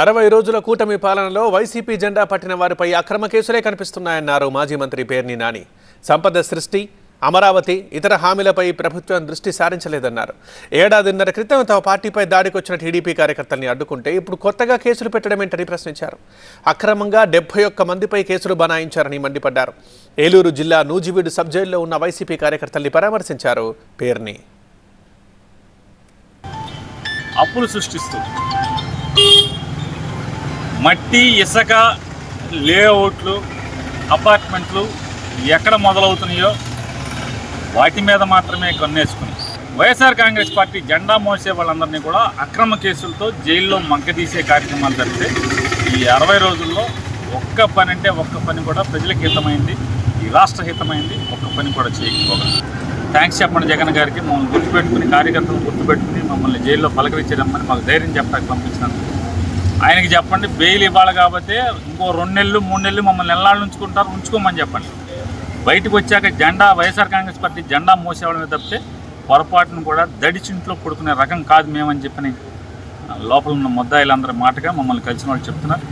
అరవై రోజుల కూటమి పాలనలో వైసీపీ జెండా పట్టిన వారిపై అక్రమ కేసులే కనిపిస్తున్నాయన్నారు మాజీ మంత్రి పేర్ని నాని. సంపద సృష్టి అమరావతి ఇతర హామీలపై ప్రభుత్వం దృష్టి సారించలేదన్నారు. ఏడాదిన్నర క్రితం తమ పార్టీపై దాడికొచ్చిన టీడీపీ కార్యకర్తల్ని అడ్డుకుంటే ఇప్పుడు కొత్తగా కేసులు పెట్టడమేంటని ప్రశ్నించారు. అక్రమంగా డెబ్బై ఒక్క మందిపై కేసులు బనాయించారని మండిపడ్డారు. ఏలూరు జిల్లా నూజివీడు సబ్ జైల్లో ఉన్న వైసీపీ కార్యకర్తల్ని పరామర్శించారు పేర్ని. అప్పులు సృష్టిస్తూ మట్టి ఇసుక లేఅవుట్లు అపార్ట్మెంట్లు ఎక్కడ మొదలవుతున్నాయో వాటి మీద మాత్రమే కన్నేసుకుని వైఎస్ఆర్ కాంగ్రెస్ పార్టీ జెండా మోసే వాళ్ళందరినీ కూడా అక్రమ కేసులతో జైల్లో మంకదీసే కార్యక్రమాలు జరిగితే ఈ అరవై రోజుల్లో ఒక్క పని అంటే ఒక్క పని కూడా ప్రజలకు హితమైంది ఈ రాష్ట్ర హితమైంది ఒక్క పని కూడా చేయకపోగా. థ్యాంక్స్ చెప్పండి జగన్ గారికి. మమ్మల్ని గుర్తుపెట్టుకుని కార్యకర్తలను గుర్తుపెట్టుకుని మమ్మల్ని జైల్లో పలకరించి రమ్మని మాకు ధైర్యం చెప్పడానికి పంపించినందుకు. ఆయనకి చెప్పండి బెయిల్ ఇవ్వాలి కాబట్టి ఇంకో రెండు నెలలు మూడు నెలలు మమ్మల్ని నెలలు ఉంచుకుంటారు ఉంచుకోమని చెప్పండి. బయటకు వచ్చాక జెండా వైఎస్ఆర్ కాంగ్రెస్ పార్టీ జెండా మోసేవాళ్ళమే తప్పితే పొరపాటును కూడా దడిచింట్లో పడుకునే రకం కాదు మేమని చెప్పని లోపల ఉన్న ముద్దాయిలందరి మాటగా మమ్మల్ని కలిసిన వాళ్ళు చెప్తున్నారు.